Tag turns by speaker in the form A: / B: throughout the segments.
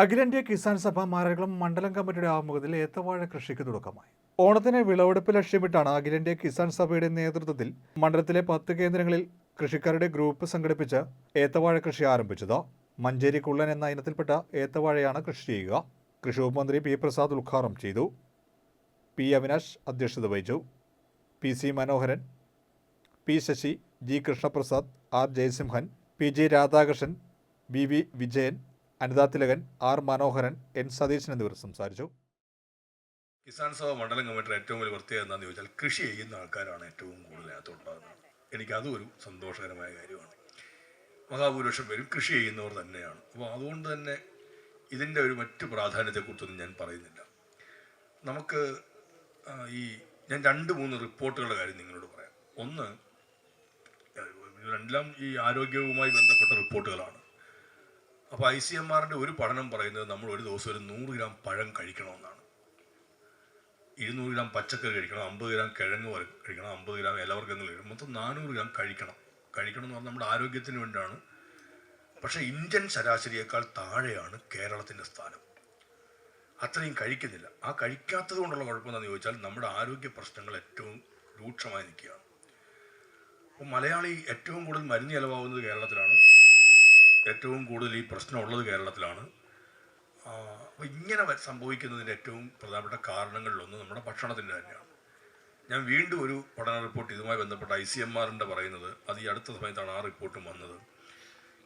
A: അഖിലേന്ത്യാ കിസാൻ സഭ മാരകുളം മണ്ഡലം കമ്മിറ്റിയുടെ ആമുഖത്തിൽ ഏത്തവാഴ കൃഷിക്ക് തുടക്കമായി. ഓണത്തിന് വിളവെടുപ്പ് ലക്ഷ്യമിട്ടാണ് അഖിലേന്ത്യാ കിസാൻ സഭയുടെ നേതൃത്വത്തിൽ മണ്ഡലത്തിലെ പത്ത് കേന്ദ്രങ്ങളിൽ കൃഷിക്കാരുടെ ഗ്രൂപ്പ് സംഘടിപ്പിച്ച് ഏത്തവാഴ കൃഷി ആരംഭിച്ചത്. മഞ്ചേരി കുള്ളൻ എന്ന ഇനത്തിൽപ്പെട്ട ഏത്തവാഴയാണ് കൃഷി ചെയ്യുക. കൃഷി വകുപ്പ് മന്ത്രി പി പ്രസാദ് ഉദ്ഘാടനം ചെയ്തു. പി അവിനാശ് അധ്യക്ഷത വഹിച്ചു. P C Manoharan P Sasi G Krishnaprasad R Jayasimhan P J Radhakrishnan B V Vijayan Anitha Thilakan R Manoharan N Satheesan എന്നിവർ സംസാരിച്ചു.
B: കിസാൻ സഭ മണ്ഡലം കമ്മിറ്റിയുടെ ഏറ്റവും വലിയ പ്രത്യേകത എന്താണെന്ന് ചോദിച്ചാൽ കൃഷി ചെയ്യുന്ന ആൾക്കാരാണ് ഏറ്റവും കൂടുതൽ അതിനകത്തുണ്ടാകുന്നത് എനിക്ക് അതും ഒരു സന്തോഷകരമായ കാര്യമാണ്. മഹാഭൂരിപക്ഷം പേരും കൃഷി ചെയ്യുന്നവർ തന്നെയാണ്. അപ്പോൾ അതുകൊണ്ട് തന്നെ ഇതിന്റെ ഒരു മറ്റു പ്രാധാന്യത്തെക്കുറിച്ചൊന്നും ഞാൻ പറയുന്നില്ല. നമുക്ക് ഈ ഞാൻ രണ്ട് മൂന്ന് റിപ്പോർട്ടുകളുടെ കാര്യം നിങ്ങളോട് പറയാം. ഒന്ന് രണ്ടെല്ലാം ഈ ആരോഗ്യവുമായി ബന്ധപ്പെട്ട റിപ്പോർട്ടുകളാണ്. അപ്പോൾ ഐ സി എം ആറിന്റെ ഒരു പഠനം പറയുന്നത് നമ്മൾ ഒരു ദിവസം ഒരു നൂറ് ഗ്രാം പഴം കഴിക്കണമെന്നാണ്. ഇരുന്നൂറ് ഗ്രാം പച്ചക്കറി കഴിക്കണം അമ്പത് ഗ്രാം കിഴങ്ങ് കഴിക്കണം അമ്പത് ഗ്രാം ഇലവർഗങ്ങൾ കഴിക്കണം മൊത്തം നാനൂറ് ഗ്രാം കഴിക്കണം. കഴിക്കണം എന്ന് പറഞ്ഞാൽ നമ്മുടെ ആരോഗ്യത്തിന് വേണ്ടിയാണ്. പക്ഷേ ഇന്ത്യൻ ശരാശരിയേക്കാൾ താഴെയാണ് കേരളത്തിന്റെ സ്ഥാനം. അത്രയും കഴിക്കുന്നില്ല. ആ കഴിക്കാത്തത് കൊണ്ടുള്ള കുഴപ്പമെന്താണെന്ന് ചോദിച്ചാൽ നമ്മുടെ ആരോഗ്യ പ്രശ്നങ്ങൾ ഏറ്റവും രൂക്ഷമായി നിൽക്കുകയാണ്. അപ്പോൾ മലയാളി ഏറ്റവും കൂടുതൽ മരുന്ന് ചിലവാകുന്നത് കേരളത്തിലാണ്. ഏറ്റവും കൂടുതൽ ഈ പ്രശ്നമുള്ളത് കേരളത്തിലാണ്. അപ്പോൾ ഇങ്ങനെ സംഭവിക്കുന്നതിന്റെ ഏറ്റവും പ്രധാനപ്പെട്ട കാരണങ്ങളിലൊന്ന് നമ്മുടെ ഭക്ഷണത്തിന്റെ തന്നെയാണ്. ഞാൻ വീണ്ടും ഒരു പഠന റിപ്പോർട്ട് ഇതുമായി ബന്ധപ്പെട്ട ഐ സി എം ആറിന്റെ പറയുന്നത് അത് ഈ അടുത്ത സമയത്താണ് ആ റിപ്പോർട്ടും വന്നത്.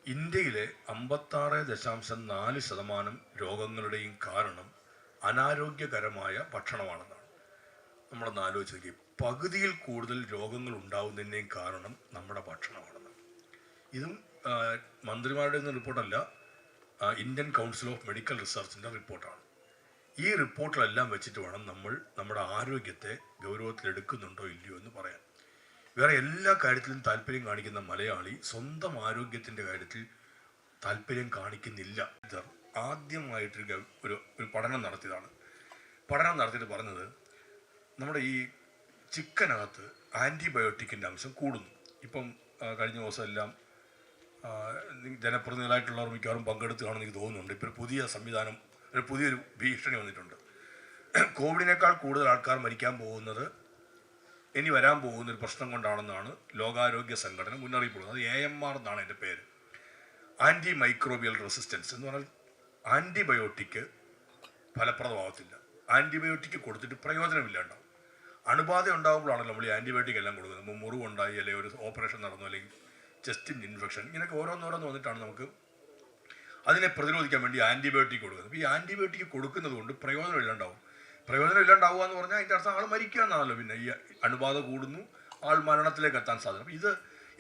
B: ഇന്ത്യയിലെ അമ്പത്താറ് ദശാംശം നാല് ശതമാനം രോഗങ്ങളുടെയും കാരണം അനാരോഗ്യകരമായ ഭക്ഷണമാണെന്നാണ്. നമ്മളൊന്ന് ആലോചിച്ച് നോക്കി പകുതിയിൽ കൂടുതൽ രോഗങ്ങൾ ഉണ്ടാവുന്നതിന്റെയും കാരണം നമ്മുടെ ഭക്ഷണമാണെന്ന് ഇതും മന്ത്രിമാരുടെ ഒന്നും റിപ്പോർട്ടല്ല. ഇന്ത്യൻ കൗൺസിൽ ഓഫ് മെഡിക്കൽ റിസർച്ചിന്റെ റിപ്പോർട്ടാണ്. ഈ റിപ്പോർട്ടിലെല്ലാം വെച്ചിട്ട് വേണം നമ്മൾ നമ്മുടെ ആരോഗ്യത്തെ ഗൗരവത്തിലെടുക്കുന്നുണ്ടോ ഇല്ലയോ എന്ന് പറയാൻ. വേറെ എല്ലാ കാര്യത്തിലും താല്പര്യം കാണിക്കുന്ന മലയാളി സ്വന്തം ആരോഗ്യത്തിന്റെ കാര്യത്തിൽ താല്പര്യം കാണിക്കുന്നില്ല. ആദ്യമായിട്ട് ഒരു ഒരു പഠനം നടത്തിയതാണ്. പഠനം നടത്തിയിട്ട് പറഞ്ഞത് നമ്മുടെ ഈ ചിക്കനകത്ത് ആന്റിബയോട്ടിക്കിന്റെ അംശം കൂടുന്നു. ഇപ്പം കഴിഞ്ഞ ദിവസം എല്ലാം ജനപ്രതിനിധികളായിട്ടുള്ളവർ മിക്കവാറും പങ്കെടുത്ത് കാണുമെന്ന് എനിക്ക് തോന്നുന്നുണ്ട്. ഇപ്പോൾ പുതിയ സംവിധാനം ഒരു പുതിയൊരു ഭീഷണി വന്നിട്ടുണ്ട്. കോവിഡിനേക്കാൾ കൂടുതൽ ആൾക്കാർ മരിക്കാൻ പോകുന്നത് ഇനി വരാൻ പോകുന്ന ഒരു പ്രശ്നം കൊണ്ടാണെന്നാണ് ലോകാരോഗ്യ സംഘടന മുന്നറിയിപ്പ് കൊടുക്കുന്നത് എ എം ആർ എന്നാണ് എന്റെ പേര്. ആന്റി മൈക്രോബിയൽ റെസിസ്റ്റൻസ് എന്ന് പറഞ്ഞാൽ ആന്റിബയോട്ടിക് ഫലപ്രദമാകത്തില്ല ആന്റിബയോട്ടിക് കൊടുത്തിട്ട് പ്രയോജനമില്ലാണ്ടാവും. അണുബാധ ഉണ്ടാകുമ്പോഴാണല്ലോ നമ്മൾ ഈ ആന്റിബയോട്ടിക് എല്ലാം കൊടുക്കുന്നത്. മുറിവുണ്ടായി അല്ലെങ്കിൽ ഒരു ഓപ്പറേഷൻ നടന്നു അല്ലെങ്കിൽ ചെസ്റ്റിന്റെ ഇൻഫെക്ഷൻ ഇങ്ങനെയൊക്കെ ഓരോന്നോരോന്ന് വന്നിട്ടാണ് നമുക്ക് അതിനെ പ്രതിരോധിക്കാൻ വേണ്ടി ആന്റിബയോട്ടിക് കൊടുക്കുന്നത്. അപ്പോൾ ഈ ആന്റിബയോട്ടിക് കൊടുക്കുന്നത് കൊണ്ട് പ്രയോജനം ഇല്ലാണ്ടാവും. പ്രയോജനം ഇല്ലാണ്ടാവുക എന്ന് പറഞ്ഞാൽ അതിന്റെ അർത്ഥം ആൾ മരിക്കുക എന്നാണല്ലോ പിന്നെ ഈ അണുബാധ കൂടുന്നു ആൾ മരണത്തിലേക്ക് എത്താൻ സാധ്യത. ഇത്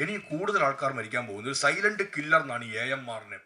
B: ഇനി കൂടുതൽ ആൾക്കാർ മരിക്കാൻ പോകുന്നത് സൈലന്റ് കില്ലർ എന്നാണ് എ എം ആറിനെ